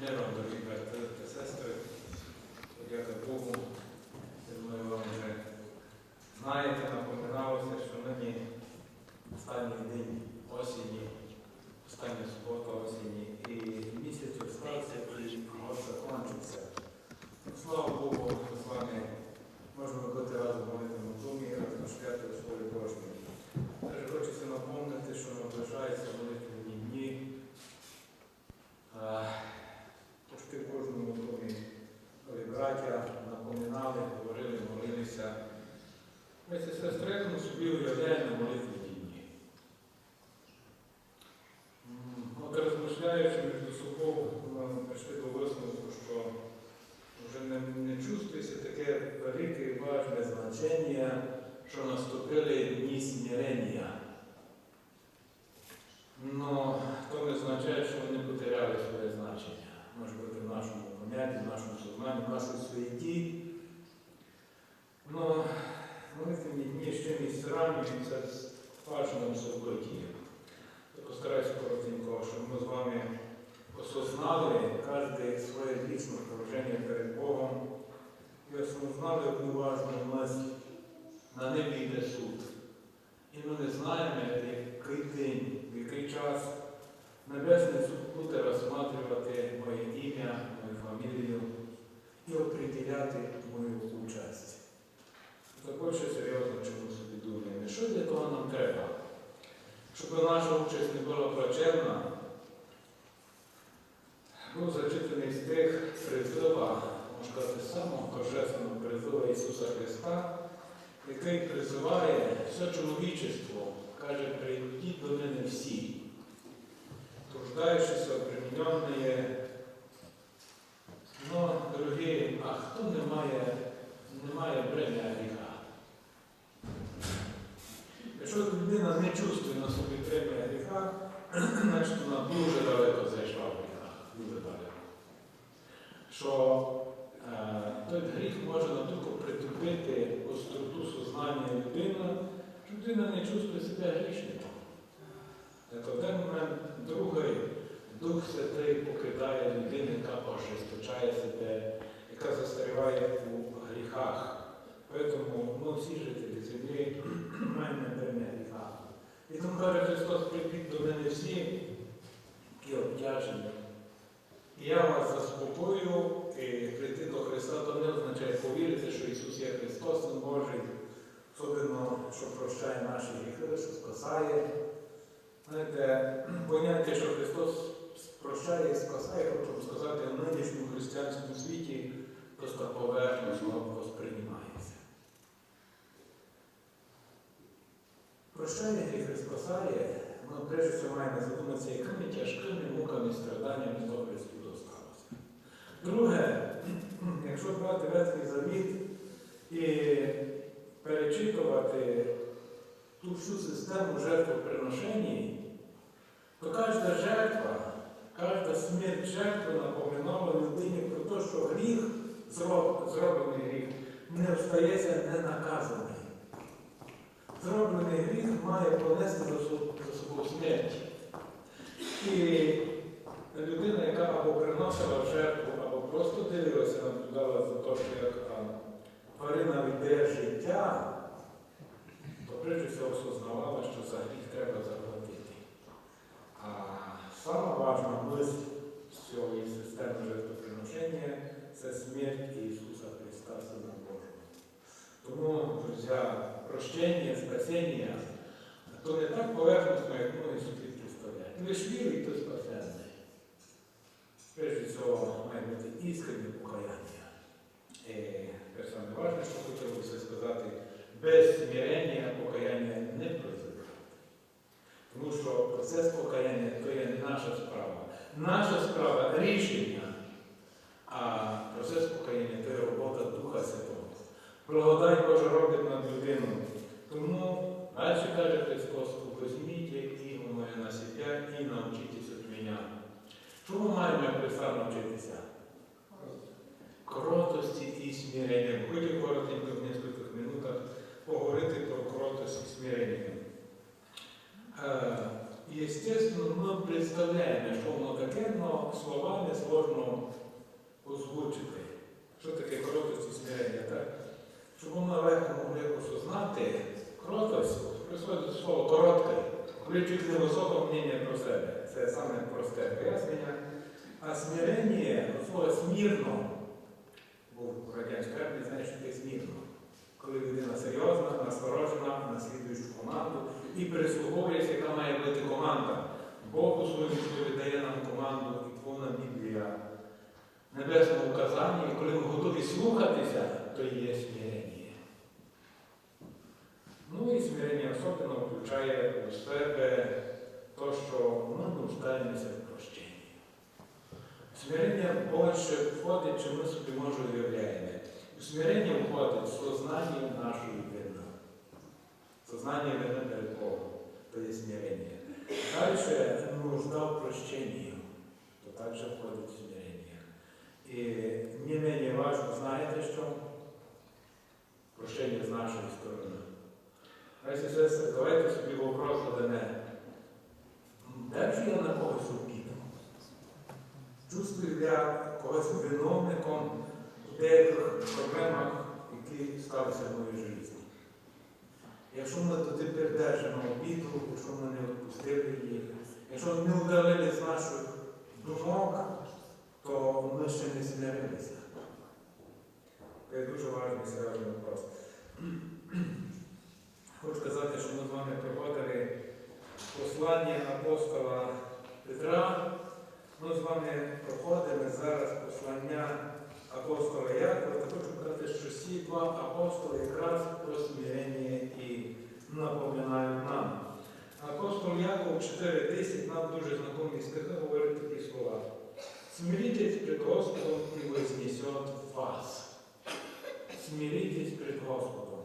Миром, дорогі брати та сестри, подяка Богу. Я думаю, вам вже знаєте, напоминалося, що нині останній день осені, остання субота осені, і місяць остався, і год закінчився. Ну, Слава Богу, ми з вами можемо бути разом в молитвеному домі і розмишляти у Слові Божому. Теж хочеться напомнити, що наближаються молитвені дні. Е, Почти в кожному домі, коли браття напоминали, говорили, молилися. Ми це сестрину собі уявляємо молитвені дні. М, От розмишляючи між собою, ми прийшли до висновку, що вже не, не чувствується таке велике і важне значення, що наступили дні смирення. Но то не означає, що вони потеряли своє значення. Може бути в нашому понятті, в нашому сознанні, в нашій суеті. Но молитвені дні з чимось сравнюються з событием. Я постараюсь коротенько, щоб ми з вами осознали кожне своє лічне положення перед Богом і осознали одну важну мисль. На небі йде суд. І ми не знаємо, який день, в який час Небесний суд буде розсматривати моє ім'я, мою фамілію і определяти мою участь. Також серйозно чому собі думаємо, що для того нам треба? Щоб наша участь не була плачевна, був зачитаний стих призива, можна сказати, самого божественного призива Ісуса Христа, який призиває все чоловічество, каже, прийдіть до мене всі, труждаючися, обремененные. Но, дорогі, а хто не має, не має бремя гріха? Якщо людина не чувствує на собі бремя гріха, значить вона дуже далеко зайшла в гріхах, дуже далеко. Що е, той гріх може натільки притупити остроту сознання людини, людина не чувствує себе грішником. Так один момент, другий, Дух Святий покидає людину, яка ожесточає себе, яка застріває у гріхах. Тому ми всі жителі землі маємо бремя гріха. І тому каже Христос, прийдіть до мене всі, які обтяжені. І я вас заспокою, і прийти до Христа, то не означає повірити, що Ісус є Христос, Син Божий, особливо, що прощає наші гріхи, що спасає. Знаєте, поняття, що Христос прощає і спасає, хочу сказати, в нинішньому християнському світі просто поверхностно восприймається. Прощає гріх і спасає, ми прежде всього маємо задуматися, якими тяжкими муками страданнями до Христу досталося. Друге, якщо брати Ветхий Завіт і перечитувати ту всю систему жертвоприношень, то кожна жертва, кожна смерть жертви напоминала людині про те, що гріх, зроблений гріх, не остається ненаказаний. Зроблений гріх має понести за со- собою смерть. І людина, яка або приносила жертву, просто дивилася, наблюдала за те, що як тварина віддає життя, то прежде всього осознавала, що за гріх треба заплатити. А сама важна мисль цієї системи жертвоприношення це смерть Ісуса Христа, Сина Божого. Тому, друзі, прощення, спасіння, то не так поверхностно, як многі собі представляють. Лиш вірить, то спасенний. Прежде всього, має покаяння. Те саме важне, що хотілося сказати, без смирення покаяння не прозиває. Тому що процес покаяння то є наша справа. Наша справа рішення, а процес покаяння то є робота Духа Святого. Благодать Божа робить над людиною. Тому далі каже Христос, візьміть іго моє на себе і навчитися від мене. Чому маємо Христа навчитися? Кротості і коротенько в нескольких минутах поговорити про кротость і смирення. Е, Естественно, ми представляємо, що воно таке, воно словами сложно озвучити. Що таке кротость і смирення? Так? Щоб воно легко могли осознати, кротость приходить слово коротке, коли чуть не високого мнення про себе. Це саме просте пояснення. А смирення, слово смірно, був радянська армія, знаєш, що таке смірно. Коли людина серйозна, насторожена, наслідуючу команду і прислуговується, яка має бути команда. Бог у своєму слові дає нам команду і повна Біблія небесного указання, і коли ми готові слухатися, то є смирення. Ну і смирення особливо включає у себе те, що ми нуждаємося в прощенні. Смирення більше входить, чим ми собі може уявляємо. Смирення входить сознання нашої вини. Сознання вини перед Богом. То є смирення. Дальше нужда в прощении, то также входит смирение. И не менее важно, знаєте що? Прощення з нашої сторони. Давайте собі вопрос задамо. Де ж я на когось обіду? Чувствую я когось виновником в деяких проблемах, які сталися в моїй житті. Якщо ми дотепер держимо обіду, якщо ми не відпустили їх, якщо ми не удалили з наших думок, то ми ще не змирилися. Це дуже важливий серйозний вопрос. Хочу сказати, що ми з вами проходили послання апостола Петра. Ми з вами проходимо зараз послання апостола Якова. Та хочу сказати, що всі два апостоли якраз про смирення і напоминають нам. Апостол Яков 4.10 нам дуже знакомі стихи говорить такі слова. Смиритесь пред Господом и вознесет вас. Смиритесь пред Господом.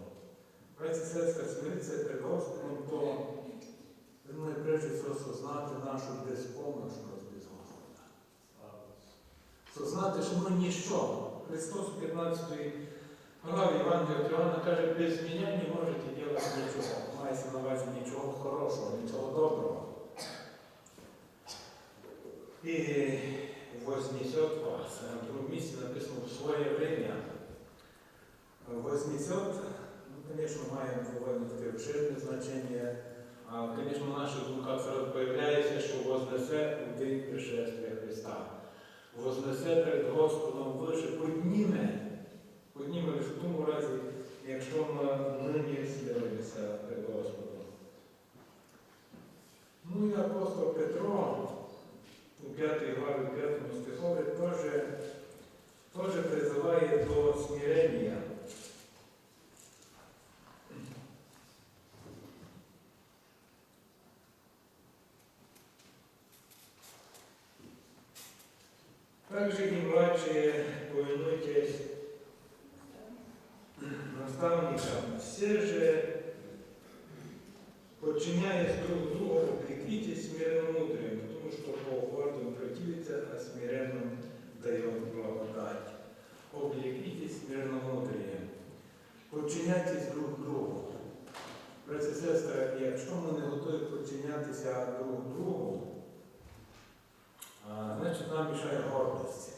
Братья и сестри, смиритися перед Господом, то ми прежде всього сознати нашу безпомощність. Сознати, що ми ніщо. Христос у 15 главі Євангелія Іоанна каже, без мене не можете делать нічого. Мається на увазі нічого хорошого, нічого доброго. І вознесет вас. На другому місці написано в своє время. Вознесет, ну, конечно, має довольно таке обширне значення. А, Звісно, в наших думках зараз появляється, що вознесе у день пришествия Христа. Вознесе перед Господом вище, подніме, подніме лише в тому разі, якщо ми нині смирилися перед Господом. Ну і апостол Петро у 5 главі 5 стихові теж призиває до смирення. Также и младшие повинуйтесь наставникам. Все же, подчиняясь друг другу, укрепитесь смиренномудрием, потому что Бог гордым противится, а смиренным дает благодать. Облекитесь смиренномудрием. Подчиняйтесь друг другу. Братці і сестри, якщо ми не готові подчинятися друг другу, а, значить нам мішає гордость.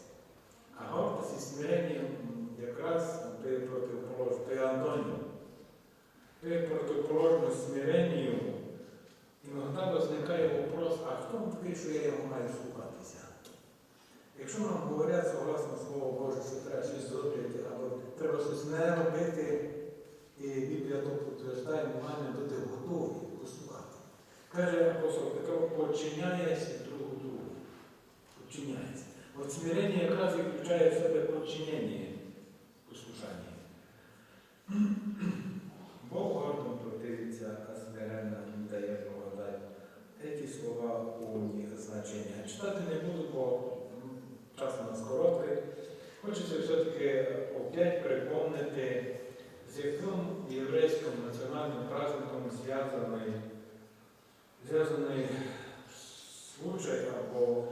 А гордость і смирення м, якраз то є протиположно, то є антонім. То є протиположно смиренню. Іноді возникає вопрос, а хто він такий, що я його маю слухатися? Якщо нам говорять согласно Слово Боже, що треба щось зробити, або треба щось не робити, і Біблія то підтверждає, ми маємо бути готові послухати. Каже апостол Петро, подчиняється друг другу. Подчиняється. От смирення якраз і включає в себе подчинення, послушання. Бог гордом противиться, а смиренним дає благодать. Ці слова повні значення. Читати не буду, бо м, час у нас короткий. Хочеться все-таки опять припомнити, з яким єврейським національним праздником зв'язаний зв'язаний случай або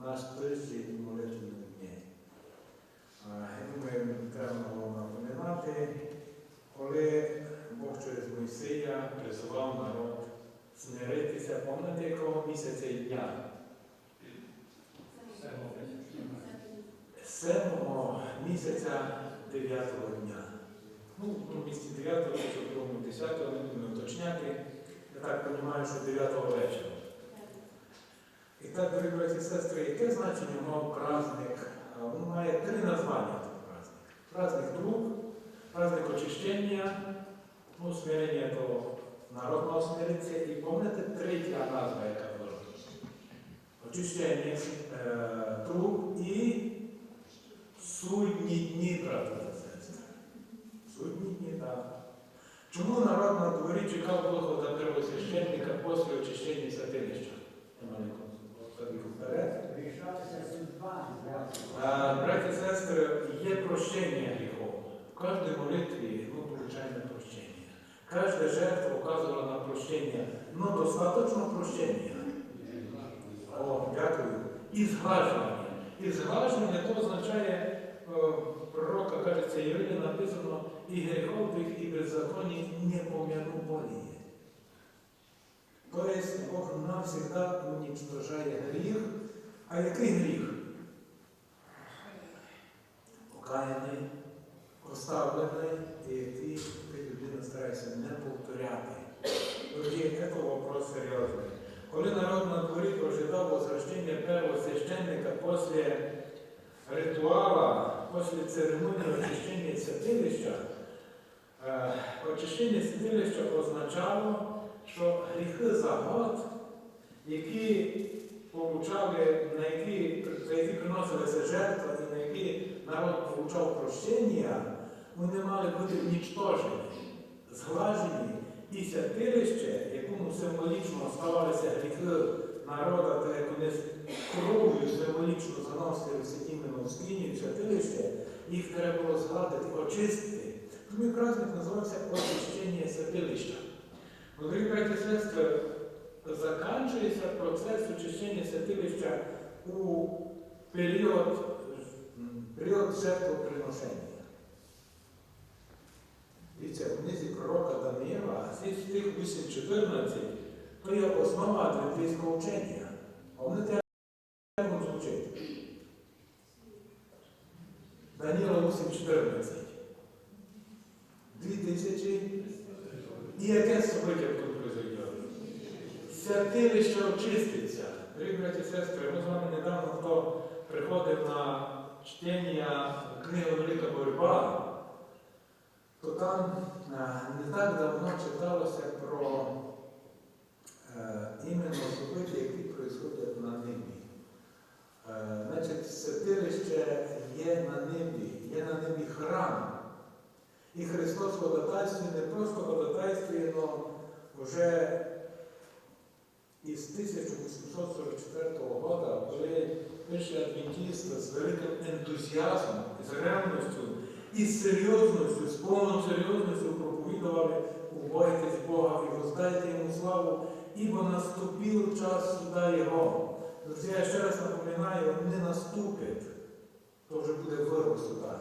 наш тиждень і молитвенних днів. А, Я думаю, треба напоминати, коли Бог через Мойсея призивав народ смиритися, пам'ятаєте, якого місяця і дня? Місяця 9 дня. Ну, в місті 9, що в другому 10, не будемо уточняти. Я так розумію, що 9 вечора. І так, дорогі браті і сестри, яке значення мав праздник? Він має три названня цей праздник. Праздник друг, праздник очищення, ну, смирення то народ мав. І пам'ятаєте третя назва, яка була. Очищення, е, друг і судні дні, брати та сестри. Судні дні, так. Чому народ на дворі чекав виходу первосвященника після очищення святилища? Браті і сестри, є прощення гріхов. В кожній молитві ми получаємо прощення. Кожна жертва указувала на прощення. Ну, достаточно прощення. О, дякую. І зглажування. І зглажування то означає, о, пророка кажеться, Євреї написано, і гріхов тих, і беззаконні не пом'яну болі. Тобто Бог навсегда уничтожає гріх. А який гріх? Покаяний, поставлений, і який ти людина старається не повторяти. Тоді це вопрос серйозний. Коли народ на дворі прожидав возвращення першого священника після ритуала, після церемонії очищення святилища, е, очищення святилища означало, що гріхи за год, які получали, на які, за які приносилися жертва і на які народ получав прощення, вони мали бути унічтожені, зглажені. І святилище, якому символічно оставалися гріхи народа, та як вони з кров'ю символічно заносилися іменно в святилище, їх треба було згладити, очистити. Тому і праздник називався очищення святилища. Дорогі браті сестри, закінчується процес очищення святилища у період, період жертвоприношення. Дивіться, в книзі пророка Даниїла, цей стих 8.14, то є основа адвентистського вчення. А вони треба звучить. Даніла 8.14. Дві тисячі. І яке собиття тут произойде? Святилище очиститься. Дорогі браті і сестри, ми з вами недавно хто приходив на чтення книги Велика Боротьба, то там е, не так давно читалося про е, іменно события, які происходять на небі. Е, значить, святилище є на небі, є на небі храм. І Христос ходатайствує не просто ходатайствує, але вже із 1844 року, коли перші адвентисти з великим ентузіазмом, з ревністю і з серйозністю, з повною серйозністю проповідували «Убойтесь Бога і воздайте йому славу, ібо наступив час суда Його. Друзі, я ще раз напоминаю, не наступить, то вже буде вирок суда.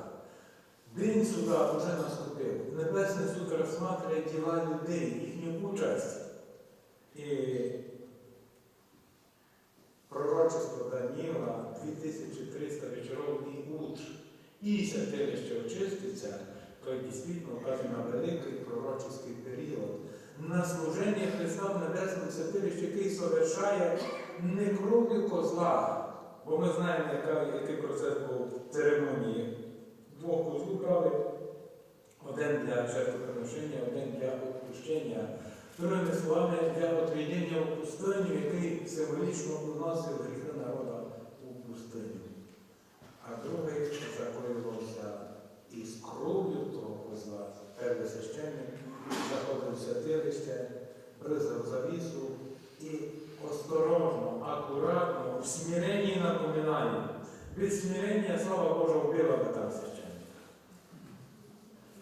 День суда вже наступив. Небесний суд розсматриває діла людей, їхню участь. І пророчество Даніла 2300 вечоров і утр. І святилище очиститься, то дійсно вказує на великий пророчий період. На служення Христа в Небесному святилищі, який совершає не кров'ю козла, бо ми знаємо, яка, який процес був в церемонії. Двох козлів брали, один для жертвоприношення, один для відпущення. Словами, для отведення в пустиню, який символічно уносив гріхи народа у пустиню. А другий закоювався із кров'ю того козла. Перший священник заходив в святилище, бризав завісу і осторожно, акуратно, в смиренні напоминає. Без смирення, слава Божа, там священника.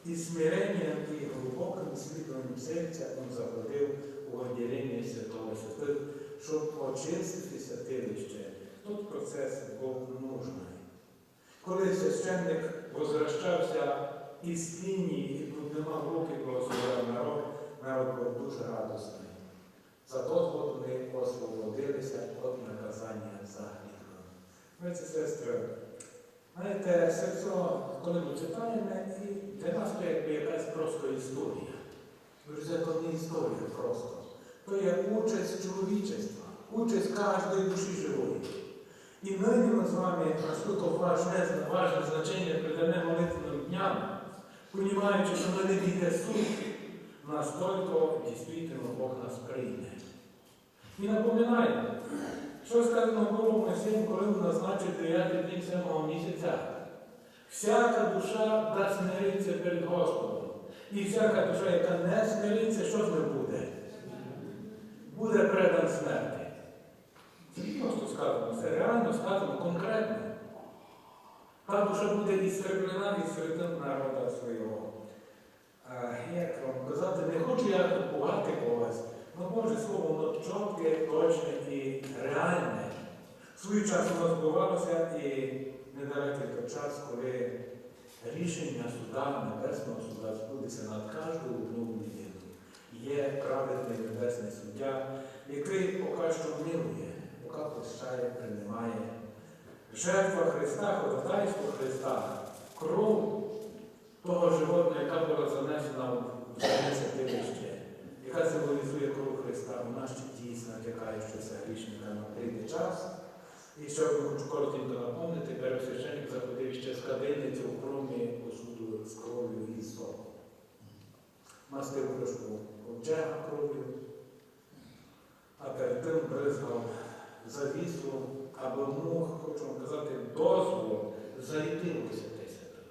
І смиренням і глибоким слідуванням серця він заходив у відділення Святого Святих, щоб очистити святилище. Тут процес був нужний. Коли священник возвращався із тіні і піднімав руки, благословляв народ, народ був дуже радісний. За то вони освободилися від наказання за гріхом. Браті і сестри, знаєте, серце, коли ми читаємо, і для нас це якби якась просто історія. Друзі, це не історія просто. То є участь чоловічества, участь кожної душі живої. І нині ми з вами, наскільки важне, важне значення придане молитвеним дням, понімаючи, що ми не дійде суд, настільки дійсно Бог нас прийме. І напоминаю, що сказано в Мойсеєм, коли він назначив 9 день сьомого місяця. Всяка душа да смириться перед Господом. І всяка душа, яка не смириться, що з ним буде? Буде предан смерті. Це не просто сказано, це реально сказано конкретно. Та душа буде відсерблена від середин народа свого. Як вам казати, не хочу я пугати когось, але Боже слово, чітке, точне і реальне. Свій час воно збувалося і недалекий той час, коли рішення суда, Небесного суда збудеться над кожною одну людину. Є праведний небесний суддя, який поки що милує, поки прощає, приймає. Жертва Христа, ходатайство Христа, кров того животного, яка була занесена в святилище, яка символізує кров Христа, вона ще дійсно тякає, що це грішника на прийде час. І одну хочу коротенько напомнити, пересвященник заходив ще з кадильниці у хромі посуду з кров'ю і соком. Мастив кришку ковчега кров'ю, а перед тим бризгав завісу або мог, хочу вам казати, дозвол зайти у святе святих.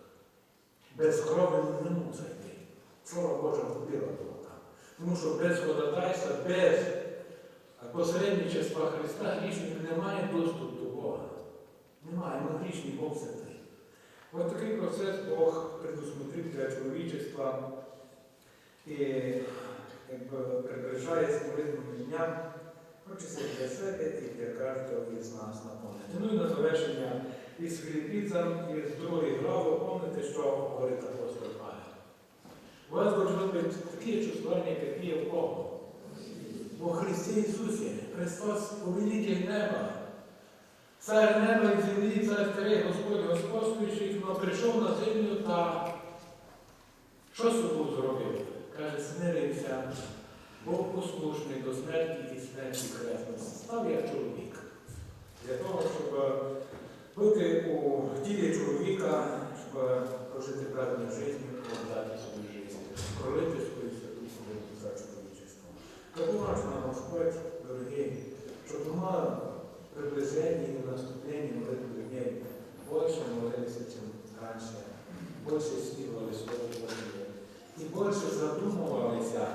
Без крові не мог зайти. Слава Божа ходила того. Тому що без ходатайства, без посередничества Христа грішник не має доступу до Бога. Немає, ми грішні Бог святий. Ось такий процес Бог предусмотрив для чоловічества і приближає з дням, хочеться для себе і для кожного із нас наповнити. Ну і на завершення із Філіппійцям, із другої глави, пам'ятаєте, що говорить апостол Павел. У вас должно бути такі чувствування, які є в Бога. Бо Христі Ісусі Христос повелитель неба. Цар неба і землі, цар старий Господь господствуючий, но прийшов на землю та що собою зробив? Каже, смирився, був послушний до смерті і смерті хресності. Став як чоловік. Для того, щоб бути у тілі чоловіка, щоб прожити правильну життя, подати свою пролити свою святу свободу за чоловічество. Нам Господь, дорогі, щоб ми при приближенні і наступленні молитви дней більше молилися, чим раніше, більше співали Слово Боже і більше задумувалися,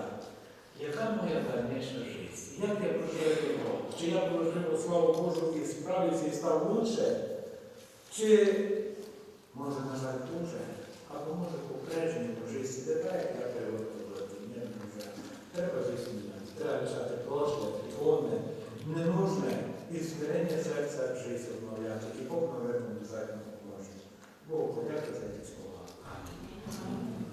яка моя дальніша життя, як я проживу його, чи я проживу славу Божу і справився і став лучше, чи, може, на жаль, дуже, або може по-прежньому житті, де так, як ні, не Треба жити, треба лишати прошле, прикладне, ненужне і смирення серця життя обновляти. І Бог на этом обов'язково поможе. Бог подяка за ці слова. Амінь.